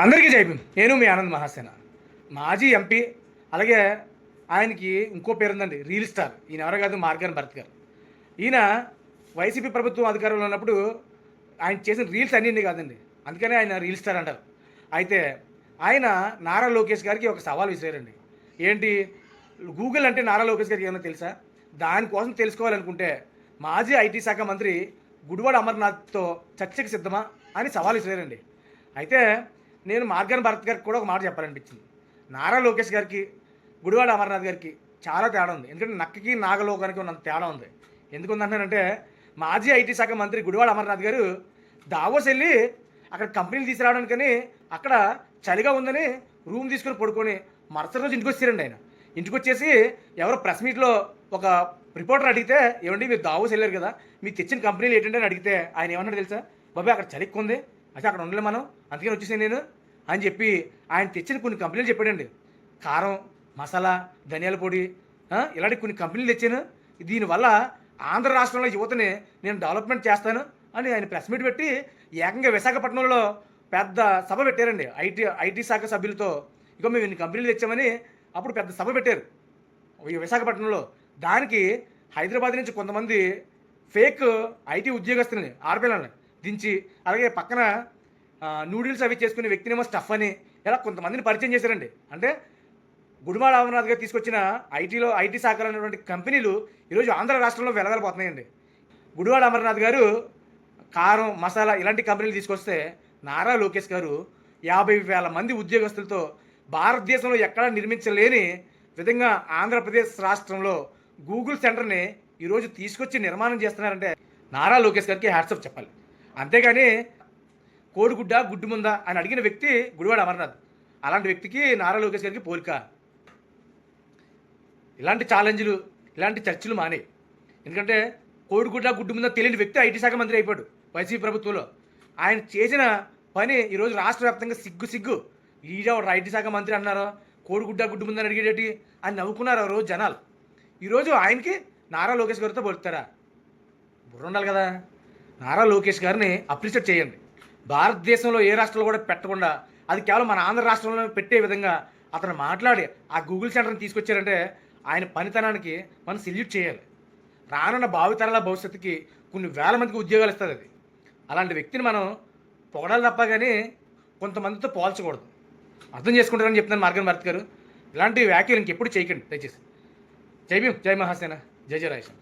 అందరికీ జైపం నేను మీ ఆనంద్ మహాసేన. మాజీ ఎంపీ అలాగే ఆయనకి ఇంకో పేరు ఉందండి రీల్ స్టార్. ఈయన ఎవరో కాదు మార్గాన్ భరత్ గారు. ఈయన వైసీపీ ప్రభుత్వం అధికారంలో ఉన్నప్పుడు ఆయన చేసిన రీల్స్ అన్నీ కాదండి. అందుకనే ఆయన రీల్ స్టార్ అంటారు. అయితే ఆయన నారా లోకేష్ గారికి ఒక సవాల్ విసిరారండి. ఏంటి? గూగుల్ అంటే నారా లోకేష్ గారికి ఏమైనా తెలుసా? దానికోసం తెలుసుకోవాలనుకుంటే మాజీ ఐటీ శాఖ మంత్రి గుడివాడ అమర్నాథ్తో చర్చకు సిద్ధమా అని సవాల్ విసిరారండి. అయితే నేను మార్గన్ భరత్ గారికి కూడా ఒక మాట చెప్పాలనిపించింది. నారా లోకేష్ గారికి గుడివాడ అమర్నాథ్ గారికి చాలా తేడా ఉంది. ఎందుకంటే నక్కకి నాగలోకానికి ఉన్నంత తేడా ఉంది. ఎందుకు ఉందంటానంటే మాజీ ఐటీ శాఖ మంత్రి గుడివాడ అమర్నాథ్ గారు దావోస్ వెళ్ళి అక్కడ కంపెనీలు తీసుకురావడానికని అక్కడ చలిగా ఉందని రూమ్ తీసుకొని పడుకొని మరుసటి రోజు ఇంటికి వచ్చారండి ఆయన. ఇంటికి వచ్చేసి ఎవరో ప్రెస్ మీట్లో ఒక రిపోర్టర్ అడిగితే ఏమండి మీరు దావోస్ వెళ్ళారు కదా మీకు తెచ్చిన కంపెనీలు ఏంటంటే అని అడిగితే ఆయన ఏమన్నాడు తెలుసా? బాబాయ్ అక్కడ చలి ఉంది. అయితే అక్కడ ఉండలే మనం. అందుకని వచ్చేసాను నేను అని చెప్పి ఆయన తెచ్చిన కొన్ని కంపెనీలు చెప్పాడండి. కారం మసాలా ధనియాల పొడి ఇలాంటి కొన్ని కంపెనీలు తెచ్చాను. దీనివల్ల ఆంధ్ర రాష్ట్రంలో యువతని నేను డెవలప్మెంట్ చేస్తాను అని ఆయన ప్రెస్ మీట్ పెట్టి ఏకంగా విశాఖపట్నంలో పెద్ద సభ పెట్టారండి. ఐటీ ఐటీ శాఖ సభ్యులతో ఇక మేము ఇన్ని కంపెనీలు తెచ్చామని అప్పుడు పెద్ద సభ పెట్టారు. విశాఖపట్నంలో దానికి హైదరాబాద్ నుంచి కొంతమంది ఫేక్ ఐటీ ఉద్యోగస్తులని ఆడపిల్లల్ని దించి అలాగే పక్కన నూడిల్స్ అవి చేసుకునే వ్యక్తినేమో స్టఫ్ అని ఇలా కొంతమందిని పరిచయం చేశారండి. అంటే గుడివాడ అమర్నాథ్ గారు తీసుకొచ్చిన ఐటీలో ఐటీ శాఖలో ఉన్నటువంటి కంపెనీలు ఈరోజు ఆంధ్ర రాష్ట్రంలో వెలగలిపోతున్నాయండి. గుడివాడ అమర్నాథ్ గారు కారం మసాలా ఇలాంటి కంపెనీలు తీసుకొస్తే నారా లోకేష్ గారు యాభై వేల మంది ఉద్యోగస్తులతో భారతదేశంలో ఎక్కడా నిర్మించలేని విధంగా ఆంధ్రప్రదేశ్ రాష్ట్రంలో గూగుల్ సెంటర్ని ఈరోజు తీసుకొచ్చి నిర్మాణం చేస్తున్నారంటే నారా లోకేష్ గారికి హ్యాట్సప్ చెప్పాలి. అంతేగాని కోడిగుడ్డ గుడ్డు ముందా అని అడిగిన వ్యక్తి గుడివాడ అమర్నాథ్. అలాంటి వ్యక్తికి నారా లోకేష్ గారికి పోలిక. ఇలాంటి ఛాలెంజ్లు ఇలాంటి చర్చలు మానే. ఎందుకంటే కోడిగుడ్డ గుడ్డు ముందా తెలియని వ్యక్తి ఐటీ శాఖ మంత్రి అయిపోయాడు వైసీపీ ప్రభుత్వంలో. ఆయన చేసిన పని ఈరోజు రాష్ట్ర వ్యాప్తంగా సిగ్గు సిగ్గు. ఈడ ఐటీ శాఖ మంత్రి అన్నారు కోడిగుడ్డ గుడ్డు ముందని అడిగేటి అని నవ్వుకున్నారు ఆ రోజు జనాలు. ఈరోజు ఆయనకి నారా లోకేష్ గారితో పోలుతారా బుర్ర ఉండాలి కదా. నారా లోకేష్ గారిని అప్రిషియేట్ చేయండి. భారతదేశంలో ఏ రాష్ట్రంలో కూడా పెట్టకుండా అది కేవలం మన ఆంధ్ర రాష్ట్రంలో పెట్టే విధంగా అతను మాట్లాడి ఆ గూగుల్ సెంటర్ని తీసుకొచ్చారంటే ఆయన పనితనానికి మనం సెల్యూట్ చేయాలి. రానున్న భావితరాల భవిష్యత్తుకి కొన్ని వేల మందికి ఉద్యోగాలు ఇస్తుంది అది. అలాంటి వ్యక్తిని మనం పొగడాలి తప్ప కానీ కొంతమందితో పోల్చకూడదు. అర్థం చేసుకుంటారని చెప్తున్నాను మార్గన్ భరత్ గారు. ఇలాంటి వ్యాఖ్యలు ఇంకెప్పుడు చేయకండి దయచేసి. జై భీమ్ జై మహాసేన జై జయ రాజేశ్వర